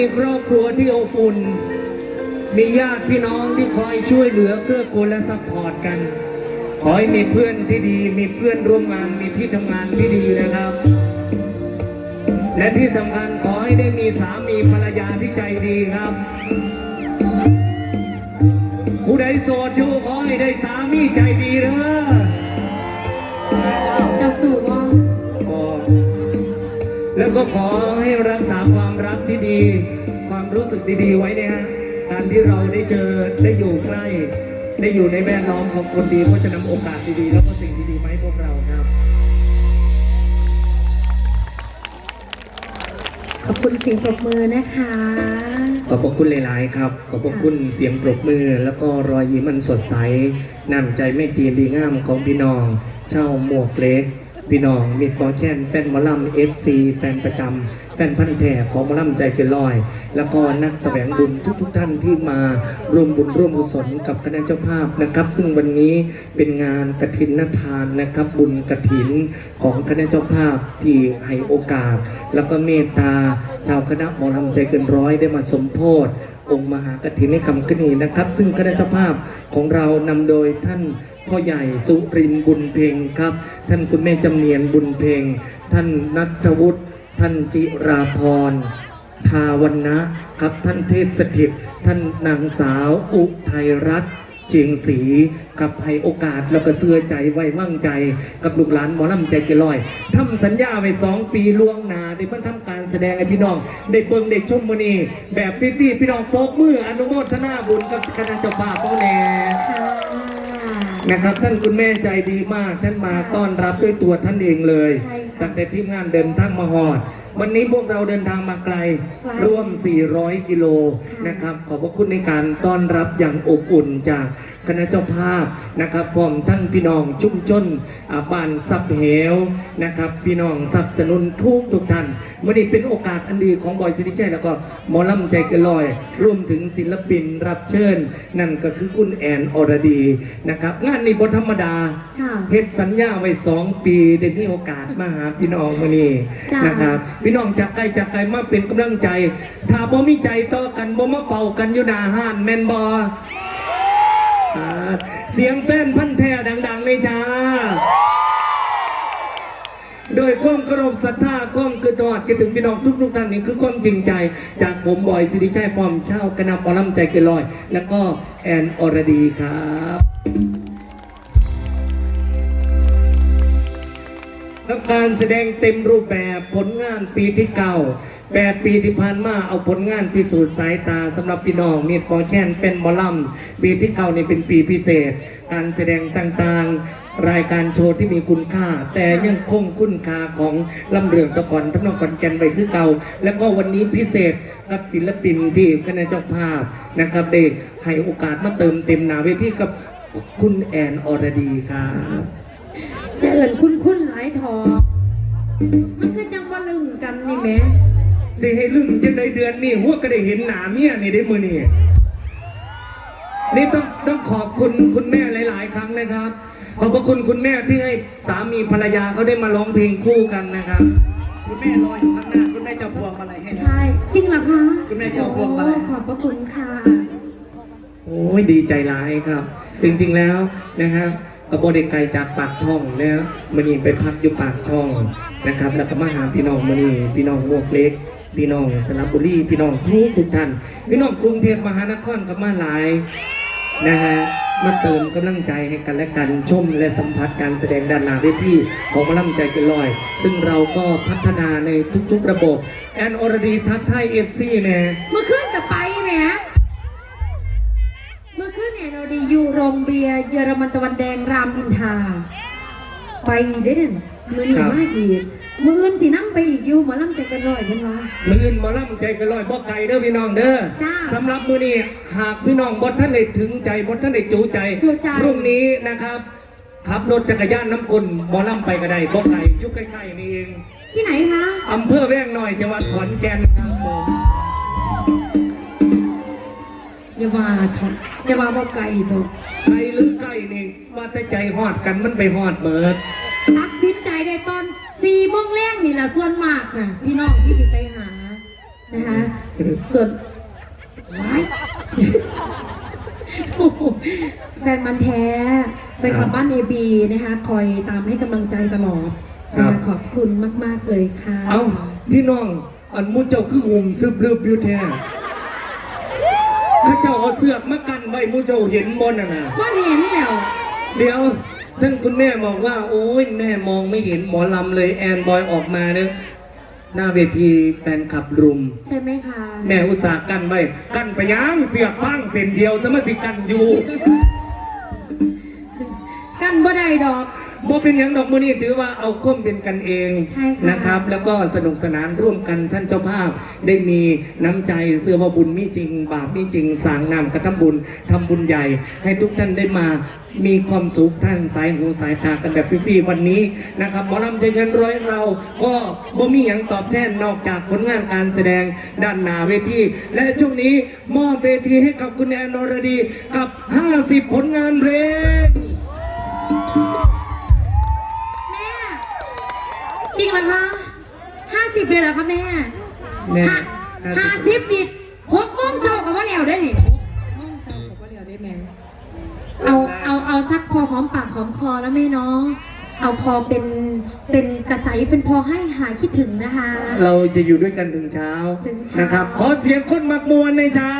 มีครอบครัวที่อบอุ่น มีญาติพี่น้องที่คอยช่วยเหลือเกื้อกูลและซัพพอร์ตกัน ขอให้มีเพื่อนที่ดี มีเพื่อนร่วมงาน มีที่ทำงานที่ดีนะครับ และที่สำคัญขอให้ได้มีสามีภรรยาที่ใจดีครับ ผู้ใดโสดอยู่ขอให้ได้สามีใจดีเด้อเจ้าสู่ว่าก็แล้วก็ขอให้รักษาความรักที่ดีความรู้ สึกดีๆไว้นะฮะการที่เราได้เจอได้อยู่ใกล้ ได้อยู่ในแวดล้อมของคนดีก็จะนำโอกาสดีๆแล้วก็สิ่งดีๆมาให้พวกเราครับ ขอบคุณเสียงปรบมือนะคะ ขอบพระคุณหลายๆครับ ขอบพระคุณเสียงปรบมือ แล้วก็รอยยิ้มมันสดใสน้ำใจไม่ตีดีงามของพี่น้อง เช่าหมวกเล็ก พี่น้องมิดบอแคนแฟนมอลำเอฟซีแฟนประจำแฟนพันธ์แท้ของมอลำใจเกินลอย แล้วก็นักแสวงบุญทุกๆทท่านที่มาร่วมบุญร่วมกุศลกับคณะเจ้าภาพนะครับ ซึ่งวันนี้เป็นงานกฐินนทานนะครับ บุญกฐินของคณะเจ้าภาพที่ให้โอกาส แล้วก็เมตตาชาวคณะมอลำใจเกินร้อยได้มาสมโพธิ องค์มหากฐินในคำกนีนะครับ ซึ่งคณะเจ้าภาพของเรานำโดยท่านพ่อใหญ่สุริน์บุญเพ็งครับ ท่านคุณแม่จำเนียนบุญเพ็งท่านนัทวุฒิท่านจิราพรทาวันนะครับ ท่านเทพสถิต ท่านนางสาวอุทัยรัตน์ เชียงศรีกับให้โอกาสแล้วก็เสื่อใจไว้วางใจ กับลูกหลานหมอลำใจเกนลอยทำสัญญาไว้สองปีล่วงหน้าได้มาทำการแสดงให้พี่น้อง ได้เบิ่งได้ชมมือนี้แบบฟรีๆพี่น้องโปกมืออนุโมทนาบุญกับคณะเจ้าภาพพ่อแน่ค่ะนะครับท่านคุณแม่ใจดีมากท่านมาต้อนรับด้วยตัวท่านเองเลยใช่ค่ะตั้งแต่ทีมงานเดินทางมาหอด วันนี้พวกเราเดินทางมาไกลไกลร่วม 400 กิโลค่ะนะครับ ขอบพระคุณในการต้อนรับอย่างอบอุ่นจากคณะเจ้าภาพนะครับพร้อมทั้งพี่น้องชุมชนอ่าบ้านซับเหวนะครับ พี่น้องสนับสนุนทุกทุกท่านวันนี้เป็นโอกาสอันดีของบอยสิริชัยแล้วก็หมอลำใจเกนลอยรวมถึงศิลปินรับเชิญ นั่นก็คือคุณแอนอรดีนะครับงานนี้บธรรมดาค่ะเฮ็ดสัญญาไว้สองปีได้มีโอกาสมาหาพี่น้องมื้อนี้จ้านนะครับพี่น้องจากไกลจากไกลมาเป็นกำลังใจ ถ้าบ่มีใจต่อกันบ่มาเป่ากันอยู่หน้าห้านแมนบอเสียงแฟนพันธ์แท้ดังๆเลยจ้า โดยความเคารพศรัทธาความกระดอดคิดถึงพี่น้องทุกๆท่านนี่คือความจริงใจ จากผมบอยสิริชัยพร้อมเช่ากระนำบอลำใจเกลอย แล้วก็แอนอรดีครับ การแสดงเต็มรูปแบบผลงานปีที่เก่าแปดปีที่ผ่านมาเอาผลงานพิสูจน์สายตาสำหรับพี่น้องมีดปอแคนเป็นหมอลำปีที่เก่านี่เป็นปีพิเศษ การแสดงต่างๆ รายการโชว์ที่มีคุณค่า แต่ยังคงคุณค่าของลำเรืองตะกอนทำนองก่อนแกนไว้คือเก่า แล้วก็วันนี้พิเศษกับศิลปินที่คณะเจ้าภาพนะครับได้ให้โอกาสมาเติมเต็มหนาเวทีกับคุณแอนอรดีครับ จะเอิ่นคุ้นคุ้นๆหลายทอ มันคือจังว่าลึงกันนี่แหมสิให้ลึงยังในเดือนนี้หัวก็ได้เห็นหนาเมียนี่ได้มือนี่นี่ต้องต้องขอบคุณคุณแม่หลาย ๆ ครั้งนะครับ ขอบพระคุณคุณแม่ที่ให้สามีภรรยาเขาได้มาร้องเพลงคู่กันนะครับ คุณแม่รออยู่ข้างหน้าคุณแม่จะพวงมาลัยให้นะ ใช่ จริงเหรอคะคุณแม่จะเอาพวงมาลัย โอ้ขอบพระคุณค่ะ โอ้ยดีใจร้ายครับ จริงๆแล้วนะครับ กระโบเด็กไกลจากปากช่องแล้วมันนี่ไปพักอยู่ปากช่องนะครับ แล้วก็มาหาพี่น้องมันนี่พี่น้องมวกเล็ก พี่น้องสระบุรีพี่น้องทุกทุกท่านพี่น้องกรุงเทพมหานครก็มาหลายนะฮะมาเติมกำลังใจให้กันและกันชมและสัมผัสการแสดงด้านหน้าเวทีของหมอลำใจกันลอย ซึ่งเราก็พัฒนาในทุกๆระบบ แอนอรดีทัศไทยเอฟซีเนี่ย เมื่อคืน โรงเบียร์เยอรมันตะวันแดงรามอินทราไปได้เด่นมือหนีมากอีกมืออื่นสินั่งไปอีกอยู่หมอลำใจกันร้อยเป็นวะมืออื่นหมอลำใจกระลอยบ่ไก่เด้อพี่น้องเด้อจ้าสำหรับมือนี้หากพี่น้องบดท่านได้ถึงใจบดท่านได้จูใจจูใจพรุ่งนี้นะครับขับรถจักรยานน้ำกลหมอลำไปก็ได้บ่ไก่อยู่ใกล้ๆนี่เองที่ไหนคะอำเภอแว่งหน่อยจังหวัดขอนแก่นครับผม อย่าว่าทอะอย่าว่าบอกไก่เถอะไกลหรือใกล้นี่ว่าแต่ใจฮอดกันมันไปฮอดเบิด ตัดสินใจได้ตอนสี่โมงแรกนี่แหละส่วนมากนะพี่น้องที่สิไปหานะคะ ส่วนว้ายโอ้โหแฟนมันธุ์แท้แฟนคลับบ้านเอบีนะคะ คอยตามให้กำลังใจตลอดนะคะขอบคุณมาก ๆ เลยค่ะ เอ้าพี่น้องอันมุนเจ้าคือหุ่มซึบลืบอยู่แท้ ข้าเจ้าเอาเสือกมากันไว้มุนเจ้าเห็นบนน่ะนะว่าเห็นแล้วเดี๋ยวท่านคุณแม่บอกว่า โอ้ยแม่มองไม่เห็นหมอลำเลยแอนบอยออกมาเนี่ยหน้าเวทีแฟนขับรุม ใช่ไหมคะแม่อุตส่าห์กันไว้กันไปยังเสียบพังเส้นเดียวจะมาสิกันอยู่ กันบ่ได้ดอก บ่เป็นอย่างดอกมือนี่ถือว่าเอาก้มเป็นกันเองใช่ค่ะ นะครับ แล้วก็สนุกสนานร่วมกันท่านเจ้าภาพ ได้มีน้ำใจเสื้อว่าบุญมีจริง บาปมีจริงสร้างนามกระทำบุญทำบุญใหญ่ ให้ทุกท่านได้มามีความสุขท่านสายหูสายตากันแบบฟรีๆวันนี้นะครับหมอลำใจเงินร้อยเราก็บ่มีอย่างตอบแทนนอกจากผลงานการแสดงด้านหน้าเวทีและช่วงนี้มอบเวทีให้กับคุณแอนอรดีกับ 50 ผลงานเพลง ห้าสิบเลยเหรอคะแม่แม่ห้าสิบนิดหกโมงเช้ากับว่าแล้วได้นี่หกโมงเช้ากับว่าแล้วได้แม่เอาเอาเอาสักพอหอมปากหอมคอแล้วแม่เนาะเอาพอเป็นเป็นกระใสเป็นพอให้หายคิดถึงนะคะ เราจะอยู่ด้วยกันถึงเช้าถึงเช้าน นะครับ ขอเสียงคนมักมวลในเช้า